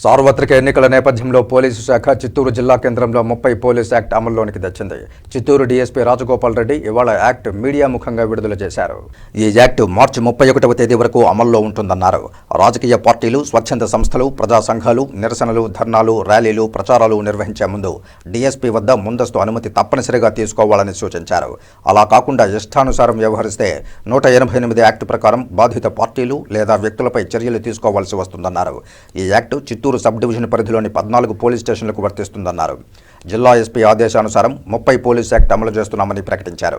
సార్వత్రిక ఎన్నికల నేపథ్యంలో పోలీసు శాఖ చిత్తూరు జిల్లా కేంద్రంలో ముప్పై పోలీస్ యాక్ట్ అమల్లోనికి తెచ్చింది. చిత్తూరు డీఎస్పీ రాజగోపాల్ రెడ్డి ఇవాళ యాక్ట్ మీడియా ముఖంగా విడుదల చేశారు. ఈ యాక్ట్ మార్చి ముప్పై ఒకటవ తేదీ వరకు అమల్లో ఉంటుందన్నారు. రాజకీయ పార్టీలు స్వచ్ఛంద సంస్థలు ప్రజా సంఘాలు నిరసనలు ధర్నాలు ర్యాలీలు ప్రచారాలు నిర్వహించే ముందు డీఎస్పీ వద్ద ముందస్తు అనుమతి తప్పనిసరిగా తీసుకోవాలని సూచించారు. అలా కాకుండా ఇష్టానుసారం వ్యవహరిస్తే నూట ఎనభై ఎనిమిది యాక్ట్ ప్రకారం బాధిత పార్టీలు లేదా వ్యక్తులపై చర్యలు తీసుకోవాల్సి వస్తుందన్నారు. ఈ యాక్టు చిత్తూరు సబ్ డివిజన్ పరిధిలోని పద్నాలుగు పోలీస్ స్టేషన్లకు వర్తిస్తుందన్నారు. జిల్లా ఎస్పీ ఆదేశానుసారం ముప్పై పోలీస్ యాక్ట్ అమలు చేస్తున్నామని ప్రకటించారు.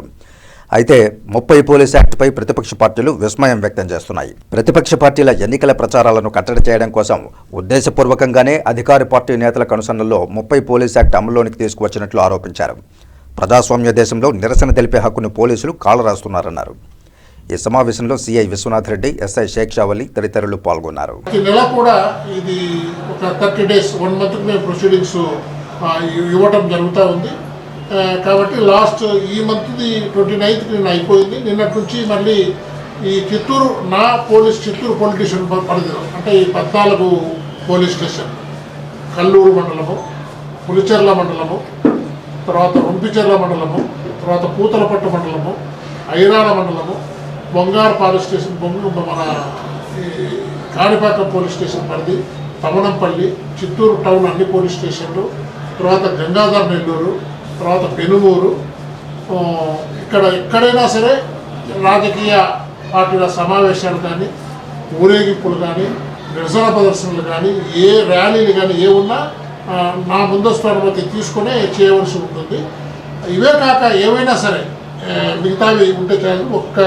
అయితే ముప్పై పోలీస్ యాక్ట్పై ప్రతిపక్ష పార్టీలు విస్మయం వ్యక్తం చేస్తున్నాయి. ప్రతిపక్ష పార్టీల ఎన్నికల ప్రచారాలను కట్టడి చేయడం కోసం ఉద్దేశపూర్వకంగానే అధికార పార్టీ నేతల కనుసన్నల్లో ముప్పై పోలీస్ యాక్ట్ అమల్లోనికి తీసుకువచ్చినట్లు ఆరోపించారు. ప్రజాస్వామ్య దేశంలో నిరసన తెలిపే హక్కును పోలీసులు కాలరాస్తున్నారన్నారు. ఈ సమావేశంలో సిఐ విశ్వనాథ్ రెడ్డి ఎస్ఐ షేక్ షావలి తదితరులు పాల్గొన్నారు. ఈ నెల కూడా ఇది ఒక థర్టీ డేస్ వన్ మంత్కి మేము ప్రొసీడింగ్స్ ఇవ్వటం జరుగుతూ ఉంది. కాబట్టి లాస్ట్ ఈ మంత్ది ట్వంటీ నైన్త్ నిన్న అయిపోయింది. నిన్నటి నుంచి మళ్ళీ ఈ చిత్తూరు నా పోలీస్ చిత్తూరు పోలీస్ స్టేషన్ పరిధిలో అంటే ఈ పద్నాలుగు పోలీస్ స్టేషన్ కల్లూరు మండలము పులిచెర్ల మండలము తర్వాత రొంపిచెర్ల మండలము తర్వాత పూతలపట్టు మండలము ఐరాల మండలము బొంగారు పోలీస్ స్టేషన్ బొంగ మన ఈ కాణిపాకం పోలీస్ స్టేషన్ పరిధి తమనంపల్లి చిత్తూరు టౌన్ అన్ని పోలీస్ స్టేషన్లు తర్వాత గంగాధర్ నెల్లూరు తర్వాత పెనుమూరు ఇక్కడ ఎక్కడైనా సరే రాజకీయ పార్టీల సమావేశాలు కానీ ఊరేగింపులు కానీ నిరసన ప్రదర్శనలు కానీ ఏ ర్యాలీలు కానీ ఏ ఉన్నా నా ముందస్తు అనుమతి తీసుకునే చేయవలసి ఉంటుంది. ఇవే కాక ఏవైనా సరే మిగతావి ఉంటే చాలు ఒక్క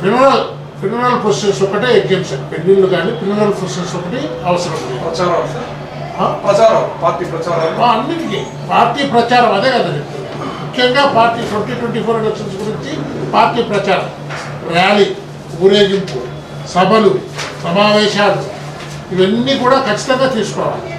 ఫినరల్ ఫినరల్ ప్రొసెస్ ఒకటే ఎగ్జామ్షన్ పెళ్ళిళ్ళు కానీ ఫినరల్ ప్రొసెస్ ఒకటి అవసరం ప్రచారం? ప్రచారం పార్టీ ప్రచారం. అన్నిటికీ. పార్టీ ప్రచారం అదే కదా ముఖ్యంగా party twenty twenty four elections గురించి పార్టీ ప్రచారం. ర్యాలీ ఊరేగింపు సభలు సమావేశాలు ఇవన్నీ కూడా ఖచ్చితంగా తీసుకోవాలి.